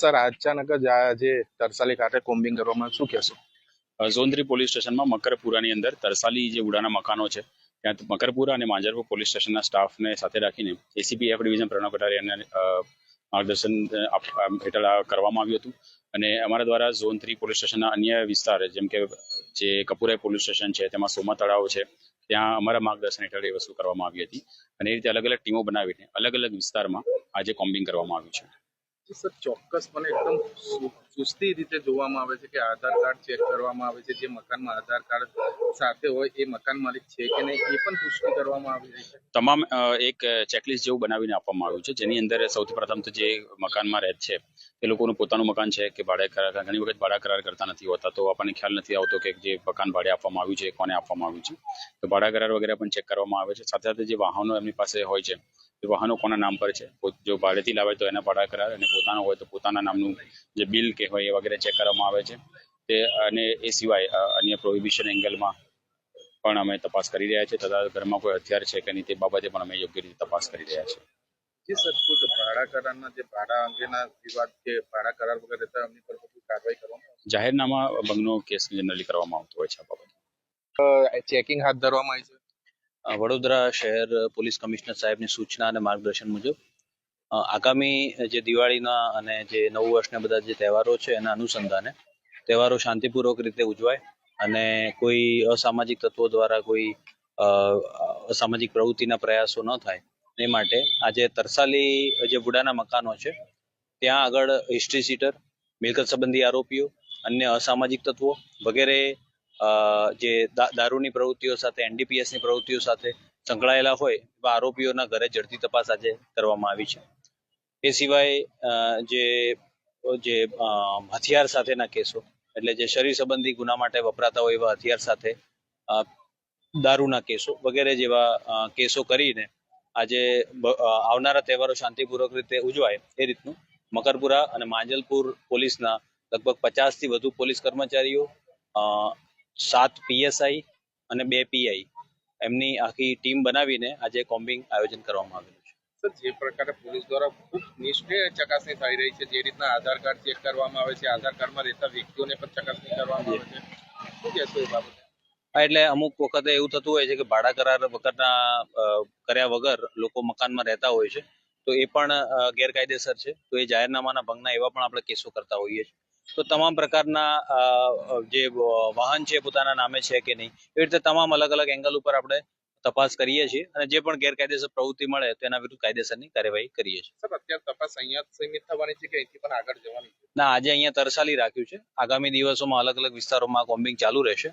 Sir, અચાનક જ આજે તરસાલી ખાતે કોમ્બિંગ કરવામાં શું કહેશો? ઝોન પોલીસ સ્ટેશનમાં મકરપુરાની અંદર તરસાલી જે ઉડાના મકાનો છે, ત્યાં મકરપુરા અને માંજરપુર પોલીસ સ્ટેશનના સ્ટાફને સાથે રાખીને એસીપી એફ ડિવિઝન પ્રણવ કટારિયાના માર્ગદર્શન હેઠળ કરવામાં આવ્યું હતું. અને અમારા દ્વારા ઝોન થ્રી પોલીસ સ્ટેશનના અન્ય વિસ્તાર, જેમ કે જે કપુરાઈ પોલીસ સ્ટેશન છે, તેમાં સોમા તળાવ છે, ત્યાં અમારા માર્ગદર્શન હેઠળ એ વસ્તુ કરવામાં આવી હતી. અને એ રીતે અલગ અલગ ટીમો બનાવીને અલગ અલગ વિસ્તારમાં આજે કોમ્બિંગ કરવામાં આવ્યું છે. સર? ચોક્કસપણે એકદમ ચુસ્તી રીતે જોવામાં આવે છે કે આધાર કાર્ડ ચેક કરવામાં આવે છે, જે મકાનમાં આધાર કાર્ડ સાથે હોય, એ મકાન માલિક છે કે નહીં, એ પણ પુષ્ટિ કરવામાં આવી રહી છે. તમામ એક ચેકલિસ્ટ જેવું બનાવીને આપવામાં આવ્યું છે, જેની અંદર સૌથી પ્રથમ તો જે મકાનમાં રહે છે, એ લોકોનું પોતાનું મકાન છે કે ભાડે કરાર, ઘણી વખત ભાડા કરાર કરતા નથી હોતા, તો આપણને ખ્યાલ નથી આવતો કે જે મકાન ભાડે આપવામાં આવ્યું છે કોને આપવામાં આવ્યું છે. તો ભાડા કરાર વગેરે પણ ચેક કરવામાં આવે છે. સાથે સાથે જે વાહનો એમની પાસે હોય છે વાહનો કોના નામ પર છે જો ભાડેથી લાવે તો એના ભાડા કરાર અને પોતાનો હોય તો પોતાના નામનું જે બિલ કે હોય એ વગેરે ચેક કરવામાં આવે છે. તે અને એ સિવાય અન્ય પ્રોહિબિશન એંગલમાં પણ અમે તપાસ કરી રહ્યા છીએ. તથા ઘરમાં કોઈ હથિયાર છે કે નહીં તે બાબતે પણ અમે યોગ્ય રીતે તપાસ કરી રહ્યા છીએ. જી સર કોઈ ભાડા કરારના જે ભાડા અંગેના વિવાદ કે ભાડા કરાર વગર રહેતા એમની પર કોઈ કાર્યવાહી કરવામાં જાહેરનામા ભંગનો કેસ જનરલી કરવામાં આવતો હોય છે આ બાબતે. ચેકિંગ હાથ ધરવામાં આવી છે. વડોદરા શહેર પોલીસ કમિશનર સાહેબની સૂચના અને માર્ગદર્શન મુજબ આગામી જે દિવાળીના અને જે નવું વર્ષના બધા જે તહેવારો છે એના અનુસંધાને તહેવારો શાંતિપૂર્વક રીતે ઉજવાય અને કોઈ અસામાજિક તત્વો દ્વારા કોઈ અસામાજિક પ્રવૃત્તિના પ્રયાસો ન થાય એ માટે આજે તરસાલી જે વુડાના મકાનો છે, ત્યાં આગળ હિસ્ટ્રી સીટર મિલકત સંબંધી આરોપીઓ, અન્ય અસામાજિક તત્વો વગેરે જે દારૂની પ્રવૃત્તિઓ સાથે એનડીપીએસની પ્રવૃત્તિઓ સાથે સંકળાયેલા હોય, એવા આરોપીઓના ઘરે ઝડપી તપાસ આજે કરવામાં આવી છે. એ સિવાય જે જે હથિયાર સાથેના કેસો, એટલે જે શરીર સંબંધી ગુના માટે વપરાતા હોય એવા હથિયાર સાથે દારૂના કેસો વગેરે જેવા કેસો કરીને આજે આવનારા તહેવારો શાંતિપૂર્વક રીતે ઉજવાય એ રીતનું મકરપુરા અને માંજલપુર પોલીસના લગભગ પચાસથી વધુ પોલીસ કર્મચારીઓ સાત પીએસઆઈ અને બે પીઆઈ એમની આખી ટીમ બનાવીને આજે કોમ્બિંગ આયોજન કરવામાં આવેલું છે. સર જે પ્રકારે પોલીસ દ્વારા ખૂબ નિષ્ઠેય ચકાસણી થઈ રહી છે જે રીતના આધાર કાર્ડ ચેક કરવામાં આવે છે આધાર કાર્ડમાં રહેતા વ્યક્તિઓને પણ ચકાસણી કરવામાં આવે છે. શું કહેશો એ બાબતે? એટલે અમુક વખતે એવું થતું હોય છે કે ભાડા કરાર વગરના કર્યા વગર લોકો મકાનમાં રહેતા હોય છે. તો એ પણ ગેરકાયદેસર છે. તો એ જાહેરનામાના ભંગના એવા પણ આપણે કેસો કરતા હોઈએ છીએ. તો તમામ પ્રકારના જે વાહન છે પોતાના નામે છે કે નહીં? એવી રીતે તમામ અલગ અલગ એંગલ ઉપર આપણે તપાસ કરીએ છીએ અને જે પણ ગેરકાયદેસર પ્રવૃત્તિ મળે તો એના વિરુદ્ધ કાયદેસરની કાર્યવાહી કરીએ છીએ. સર અત્યારે તપાસ અહીંયા સીમિત થવાની છે કે અહીંથી પણ આગળ જવાની છે? ના આજે અહીંયા તરસાલી રાખ્યું છે. આગામી દિવસોમાં અલગ અલગ વિસ્તારોમાં કોમ્બિંગ ચાલુ રહેશે.